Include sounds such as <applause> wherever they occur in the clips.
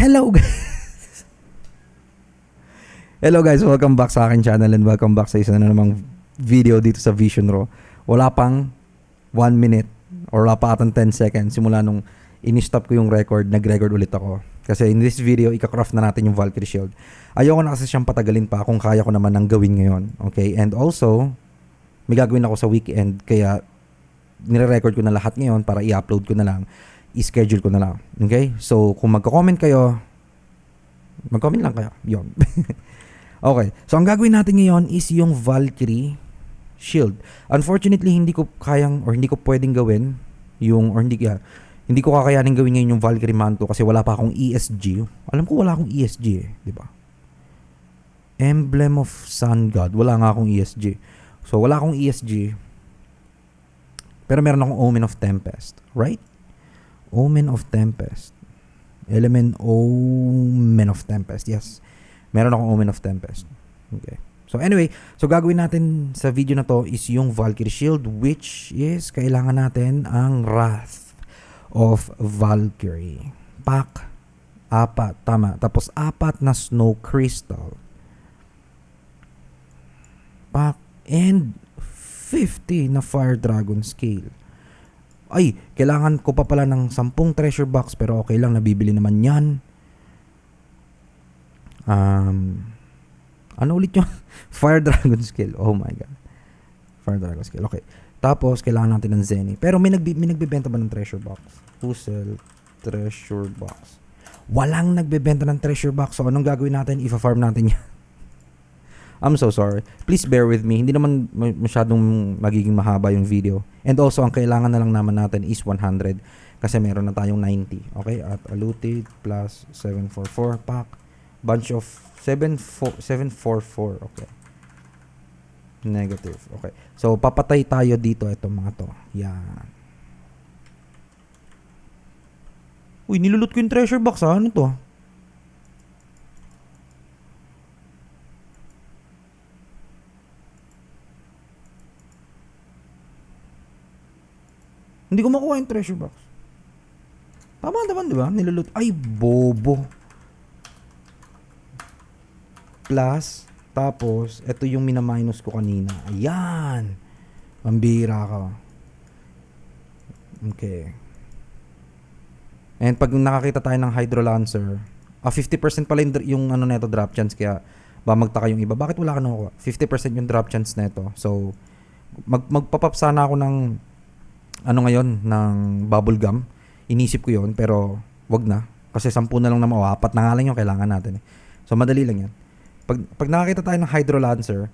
Hello guys! Hello guys, welcome back sa akin channel and welcome back sa isa na namang video dito sa Vision Raw. Wala pang 1 minute or wala pa atang 10 seconds simula nung in-stop ko yung record, nag-record ulit ako. Kasi in this video, ika-craft na natin yung Valkyrie Shield. Ayoko na kasi siyang patagalin pa kung kaya ko naman nang gawin ngayon. Okay? And also, may gagawin ako sa weekend kaya nire-record ko na lahat ngayon para i-upload ko na lang i-schedule ko na lang. Okay? So, kung magko-comment kayo, mag-comment lang kayo. Yun. <laughs> okay. So, ang gagawin natin ngayon is yung Valkyrie Shield. Unfortunately, hindi ko kayang or hindi ko pwedeng gawin yung or hindi kaya hindi ko kakayanin gawin ngayon yung Valkyrie Mantle kasi wala pa akong ESG. Alam ko wala akong ESG eh, di ba? Emblem of Sun God. Wala nga akong ESG. So, wala akong ESG. Pero meron akong Omen of Tempest. Right? Omen of Tempest. Element Omen of Tempest. Yes. Meron akong Omen of Tempest. Okay. So anyway, so gagawin natin sa video na to is yung Valkyrie Shield which is kailangan natin ang Wrath of Valkyrie. Pack apat, tama. Tapos apat na Snow Crystal. Pack and 50 na Fire Dragon Scale ay, kailangan ko pa pala ng 10 treasure box pero okay lang, nabibili naman yan. Um, ano ulit yung <laughs> Fire Dragon Skill? Oh my God. Fire Dragon Skill. Okay. Tapos, kailangan natin ng Zenny. Pero may, nagbi- may nagbibenta ba ng treasure box? Who sell treasure box? Walang nagbebenta ng treasure box. So, anong gagawin natin? Ifa-farm natin <laughs> yan. I'm so sorry. Please bear with me. Hindi naman masyadong magiging mahaba yung video. And also, ang kailangan na lang naman natin is 100 kasi meron na tayong 90. Okay? At aluted plus 744 pack. Bunch of 744. Okay. Negative. Okay. So, papatay tayo dito itong mga to. Yan. Uy, nilulot ko yung treasure box ha. Ano to? Hindi ko makuha yung treasure box. Tama naman, di ba? Nilulot. Ay, bobo. Plus, tapos, ito yung minaminus ko kanina. Ayan. Pambira ka. Okay. And pag nakakita tayo ng Hydro Lancer, ah, 50% pala yung, yung ano neto drop chance kaya ba magtaka yung iba. Bakit wala ka nakuha? 50% yung drop chance neto. So, mag magpapap sana ako ng ano ngayon ng bubble gum. Inisip ko 'yon pero wag na kasi sampu na lang naman o apat na nga lang yung kailangan natin. Eh. So madali lang 'yan. Pag pag nakakita tayo ng Hydro Lancer,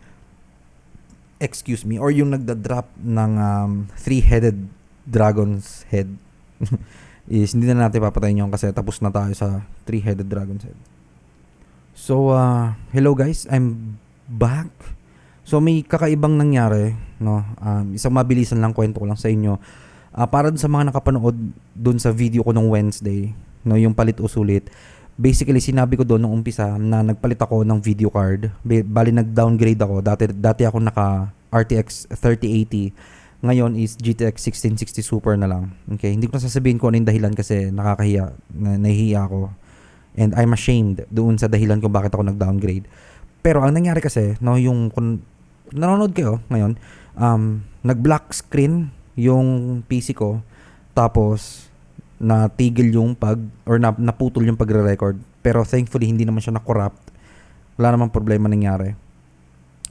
excuse me, or yung nagda-drop ng um, three-headed dragon's head <laughs> is hindi na natin papatayin yun kasi tapos na tayo sa three-headed dragon's head. So, uh, hello guys, I'm back. So, may kakaibang nangyari no? Um, isang mabilisan lang kwento ko lang sa inyo. Uh, para sa mga nakapanood dun sa video ko nung Wednesday, no, yung palit usulit. Basically, sinabi ko doon nung umpisa na nagpalit ako ng video card. Bali, nag-downgrade ako. Dati, dati ako naka RTX 3080. Ngayon is GTX 1660 Super na lang. Okay? Hindi ko na sasabihin ko ano yung dahilan kasi nakakahiya. Na, nahihiya ako. And I'm ashamed doon sa dahilan kung bakit ako nag-downgrade. Pero ang nangyari kasi, no, yung kung nanonood kayo ngayon, um, nag-black screen yung PC ko tapos natigil yung pag or na, naputol yung pagre-record. Pero thankfully hindi naman siya na-corrupt. Wala namang problema nangyari.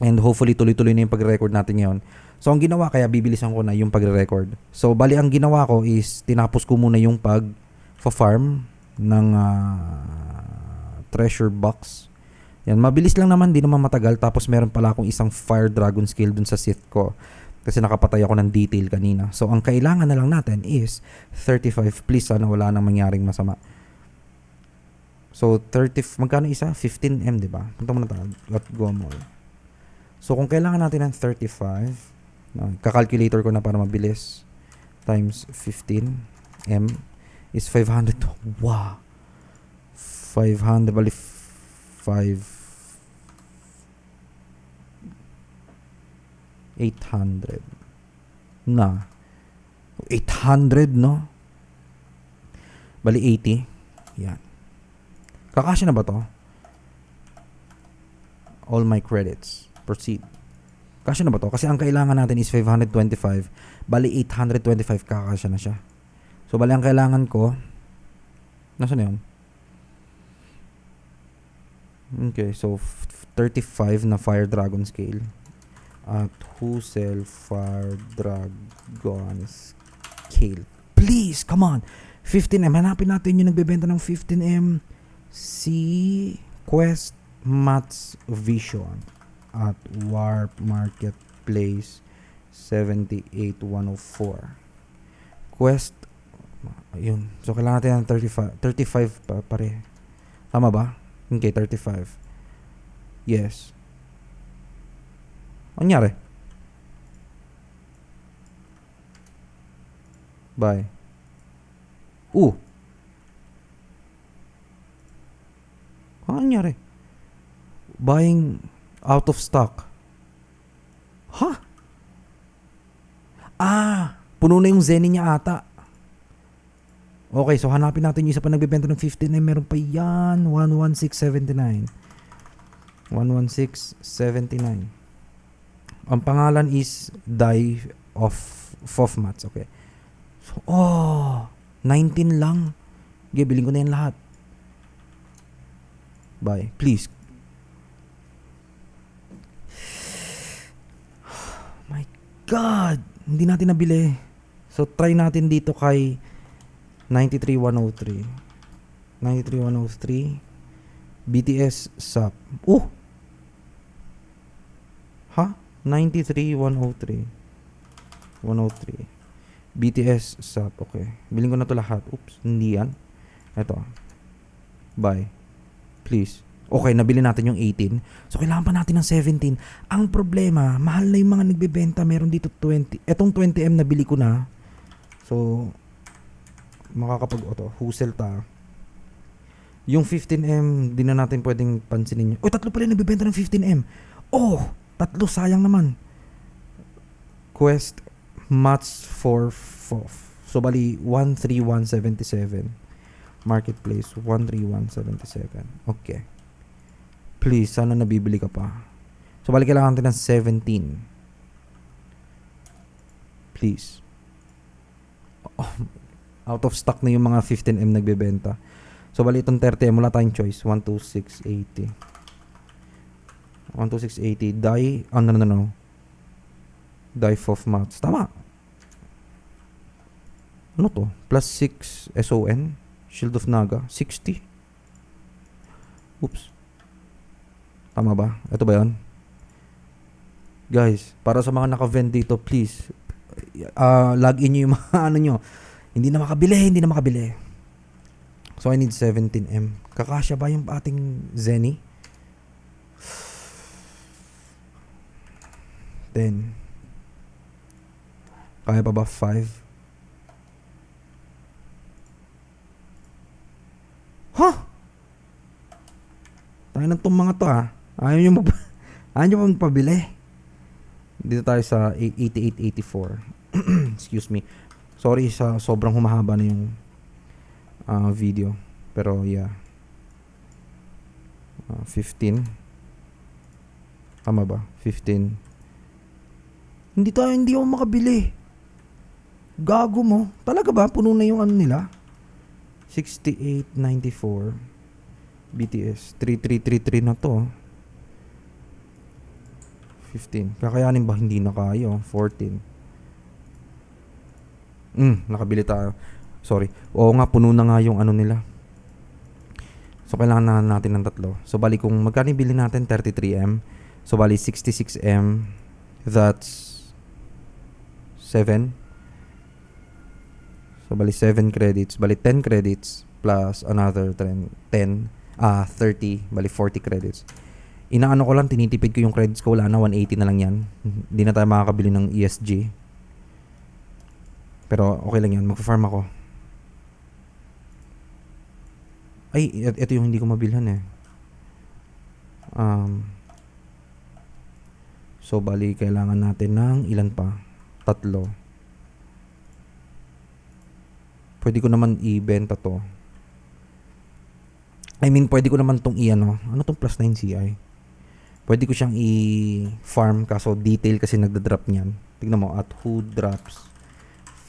And hopefully tuloy-tuloy na yung pagre-record natin ngayon. So ang ginawa kaya bibilisan ko na yung pagre-record. So bali ang ginawa ko is tinapos ko muna yung pag farm ng uh, treasure box yan, mabilis lang naman, di naman matagal. Tapos meron pala akong isang Fire Dragon skill dun sa Sith ko. Kasi nakapatay ako ng detail kanina. So, ang kailangan na lang natin is 35. Please, sana wala nang mangyaring masama. So, 30, magkano isa? 15M, di ba? Punta muna tayo. Let go mall. So, kung kailangan natin ng 35, no, kakalculator ko na para mabilis, times 15M is 500. Wow! 500, bali 5 800 na 800 no bali 80 yan Kakasya na ba to? All my credits. Proceed. Kasya na ba to? Kasi ang kailangan natin is 525. Bali 825 kakasya na siya. So bali ang kailangan ko Nasaan na yun? Okay, so f- 35 na Fire Dragon scale. At Husel Fire Dragon scale. Please, come on. 15M. Hanapin natin yung nagbebenta ng 15M. Si Quest Mats Vision at Warp Marketplace 78104. Quest Ayun. So, kailangan natin ng 35. 35 pa, pare. Tama ba? Okay, 35. Yes. Nangyari? Bye. Uh. Ano nangyari? Buying out of stock. Ha? Ah, puno na yung Zenny niya ata. Okay, so hanapin natin yung isa pa nagbebenta ng 15 eh. Meron pa yan. 11679. 11679. Ang pangalan is Die of Fofmats. Okay. So, oh, 19 lang. Okay, bilhin ko na yan lahat. Bye. Please. <sighs> My God! Hindi natin nabili. So, try natin dito kay 93103. 93103. BTS SUP. Oh! Ha? 93103. 103. BTS SUP. Okay. Biling ko na to lahat. Oops. Hindi yan. Ito. Buy. Please. Okay, nabili natin yung 18. So, kailangan pa natin ng 17. Ang problema, mahal na yung mga nagbebenta. Meron dito 20. Etong 20M nabili ko na. So, makakapag-auto. Husel ta. Yung 15M, di na natin pwedeng pansinin yun. Oh, tatlo pala yung nagbibenta ng 15M. Oh, tatlo, sayang naman. Quest Mats for FOF. So, bali, 13177. Marketplace, 13177. Okay. Please, sana nabibili ka pa. So, bali, kailangan natin ng 17. Please. Oh, <laughs> out of stock na yung mga 15M nagbebenta. So, bali itong 30M, wala tayong choice. 12680. 12680. Die, oh, no, no, no. Die of mats. Tama. Ano to? Plus 6 SON. Shield of Naga. 60. Oops. Tama ba? Ito ba yan? Guys, para sa mga naka-vend dito, please, uh, log in nyo yung mga <laughs> ano nyo. Hindi na makabili, hindi na makabili. So I need 17M. Kakasya ba yung ating Zenny? 10. Kaya pa ba 5? Ha? Huh? Tayo na tong mga to ha. Ayaw nyo mag... <laughs> Ayaw nyo magpabili. Dito tayo sa 8884. <clears throat> Excuse me. Sorry sa sobrang humahaba na yung uh, video. Pero yeah. Uh, 15. Tama ba? 15. Hindi tayo, hindi ako makabili. Gago mo. Talaga ba? Puno na yung ano nila? 6894. BTS. 3333 na to. 15. Kakayanin ba? Hindi na kaya. 14. Mm, nakabili tayo. Sorry. Oo nga, puno na nga yung ano nila. So, kailangan na natin ng tatlo. So, bali kung magkano bili natin, 33M. So, bali 66M. That's 7. So, bali 7 credits. Bali 10 credits plus another 10. 10 ah 30, bali 40 credits. Inaano ko lang, tinitipid ko yung credits ko. Wala na, 180 na lang yan. Hindi na tayo makakabili ng ESG. Pero okay lang yan. Magpa-farm ako. Ay, ito yung hindi ko mabilhan eh. Um, so, bali, kailangan natin ng ilan pa? Tatlo. Pwede ko naman ibenta to. I mean, pwede ko naman tong i-ano. Ano tong plus 9 CI? Pwede ko siyang i-farm kaso detail kasi nagda-drop niyan. Tignan mo, at who drops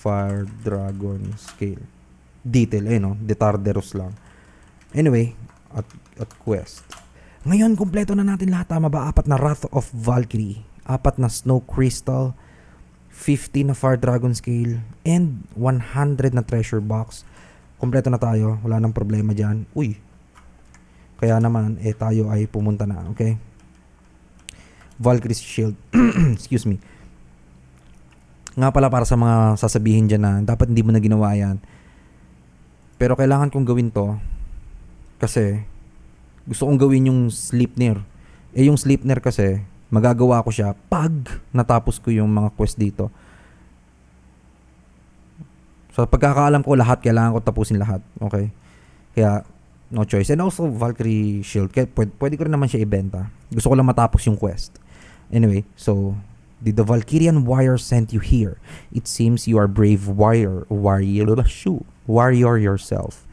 Fire Dragon Scale. Detail, eh no? Detarderos lang. Anyway, at, at quest. Ngayon, kumpleto na natin lahat. Tama ba? Apat na Wrath of Valkyrie. Apat na Snow Crystal. 50 na Fire Dragon Scale. And 100 na Treasure Box. Kumpleto na tayo. Wala nang problema dyan. Uy. Kaya naman, eh tayo ay pumunta na. Okay? Valkyrie's Shield. <clears throat> Excuse me. Nga pala para sa mga sasabihin dyan na dapat hindi mo na ginawa yan. Pero kailangan kong gawin to kasi gusto kong gawin yung Sleipnir. Eh yung Sleipnir kasi magagawa ko siya pag natapos ko yung mga quest dito. So pagkakaalam ko lahat, kailangan ko tapusin lahat. Okay? Kaya no choice. And also Valkyrie Shield. Kaya pwede, pwede ko rin naman siya ibenta. Gusto ko lang matapos yung quest. Anyway, so did the Valkyrian warrior sent you here? It seems you are brave warrior, warrior, warrior yourself.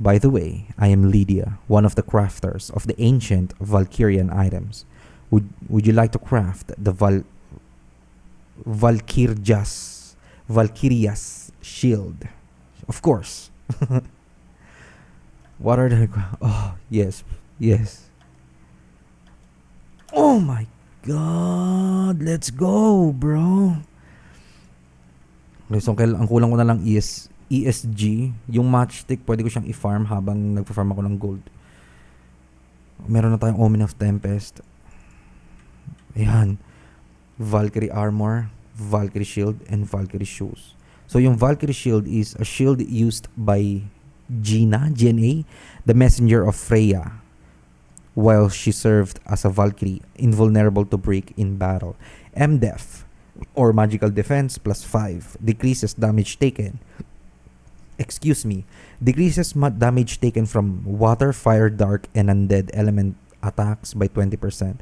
By the way, I am Lydia, one of the crafters of the ancient Valkyrian items. Would would you like to craft the Val Valkyrjas Valkyrias shield? Of course. <laughs> what are the <laughs> Oh, yes. Yes. Oh my god. Let's go, bro. So ang kulang ko na lang is ESG. Yung matchstick, pwede ko siyang i-farm habang nagpa-farm ako ng gold. Meron na tayong Omen of Tempest. Ayan. Valkyrie Armor, Valkyrie Shield, and Valkyrie Shoes. So yung Valkyrie Shield is a shield used by Gina, GNA, the messenger of Freya, while she served as a Valkyrie, invulnerable to break in battle. MDEF, or Magical Defense, plus 5, decreases damage taken. Excuse me, decreases ma- damage taken from water, fire, dark, and undead element attacks by 20%.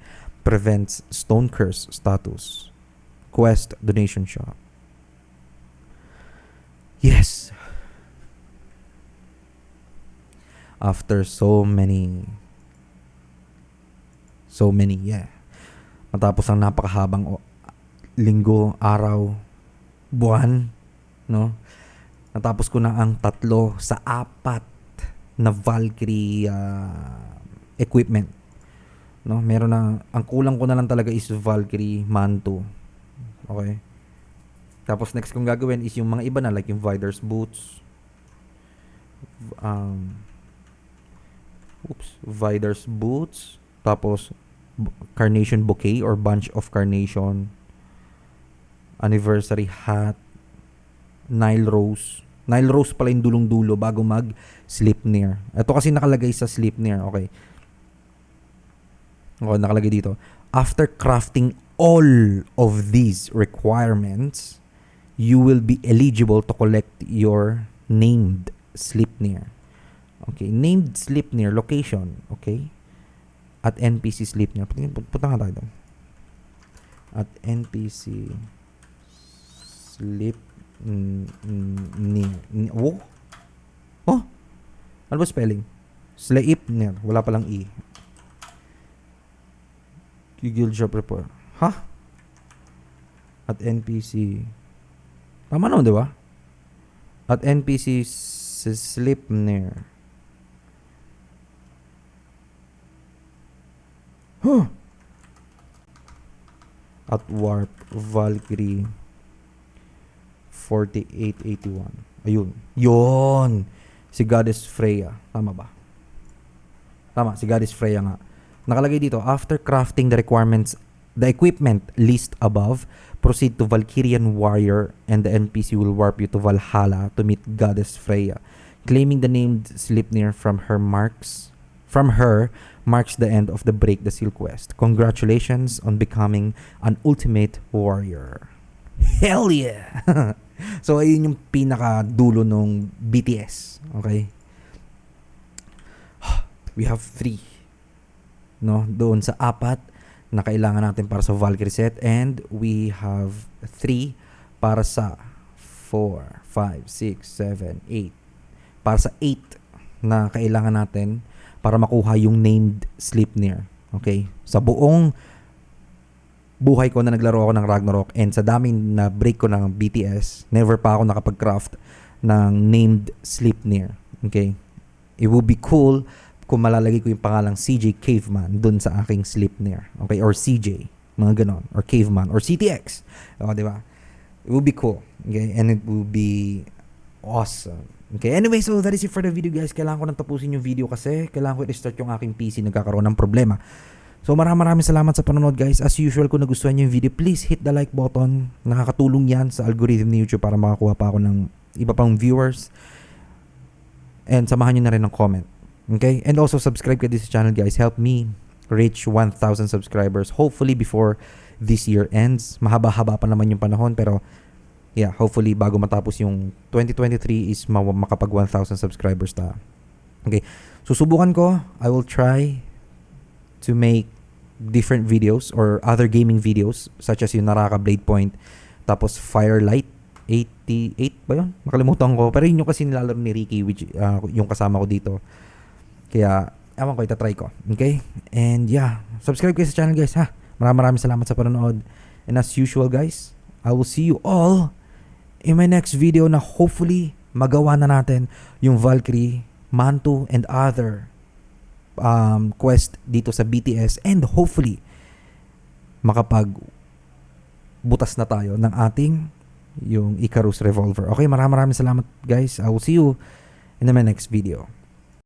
Prevents Stone Curse status. Quest donation shop. Yes. After so many so many, yeah. Matapos ang napakahabang linggo, araw, buwan, no? Natapos ko na ang tatlo sa apat na Valkyrie ah, equipment. No, meron na ang kulang ko na lang talaga is Valkyrie Manto. Okay? Tapos next kong gagawin is yung mga iba na like yung Vider's boots. Um Oops, Vider's boots, tapos carnation bouquet or bunch of carnation. Anniversary hat, Nile rose. Nile rose pala yung dulong-dulo bago mag Sleipnir. Ito kasi nakalagay sa Sleipnir, okay. Okay, nakalagay dito. After crafting all of these requirements, you will be eligible to collect your named Sleipnir. Okay, named Sleipnir location, okay? At NPC Sleipnir. Punta nga tayo doon. At NPC Sleipnir. Oh? Oh? Ano ba spelling? Sleipnir. Wala palang E. Guild Shop Report. Ha? At NPC. Tama naman, di ba? At NPC Sleipnir. Huh. At Warp Valkyrie 4881. Ayun. Yon. Si Goddess Freya. Tama ba? Tama, si Goddess Freya nga. Nakalagay dito, after crafting the requirements, the equipment list above, proceed to Valkyrian Warrior and the NPC will warp you to Valhalla to meet Goddess Freya. Claiming the named Sleipnir from her marks from her marks the end of the Break the Seal quest. Congratulations on becoming an ultimate warrior. Hell yeah! <laughs> so, ayun yung pinaka dulo nung BTS. Okay? <sighs> We have three. No? Doon sa apat na kailangan natin para sa Valkyrie set. And we have three para sa 4, 5, 6, 7, 8. Para sa 8 na kailangan natin para makuha yung named Sleipnir. Okay? Sa buong buhay ko na naglaro ako ng Ragnarok and sa dami na break ko ng BTS, never pa ako nakapag-craft ng named Sleipnir. Okay? It would be cool kung malalagay ko yung pangalang CJ Caveman dun sa aking Sleipnir. Okay? Or CJ. Mga ganon. Or Caveman. Or CTX. O, di ba? It would be cool. Okay? And it would be awesome. Okay, anyway, so that is it for the video guys. Kailangan ko nang tapusin yung video kasi kailangan ko i-restart yung aking PC. Nagkakaroon ng problema. So maraming maraming salamat sa panonood guys. As usual, kung nagustuhan nyo yung video, please hit the like button. Nakakatulong yan sa algorithm ni YouTube para makakuha pa ako ng iba pang viewers. And samahan nyo na rin ng comment. Okay? And also subscribe ka din sa channel guys. Help me reach 1,000 subscribers. Hopefully before this year ends. Mahaba-haba pa naman yung panahon pero yeah, hopefully bago matapos yung 2023 is ma- makapag 1,000 subscribers ta. Okay. Susubukan ko. I will try to make different videos or other gaming videos such as yung Naraka Blade Point tapos Firelight 88 ba yun? Nakalimutan ko. Pero yun yung kasi nilalaro ni Ricky which uh, yung kasama ko dito. Kaya ewan ko, itatry ko. Okay? And yeah, subscribe kayo sa channel guys ha. Maraming maraming salamat sa panonood. And as usual guys, I will see you all in my next video na hopefully magawa na natin yung Valkyrie, Manto, and other um, quest dito sa BTS and hopefully makapag butas na tayo ng ating yung Icarus Revolver. Okay, maraming maraming salamat guys. I will see you in my next video.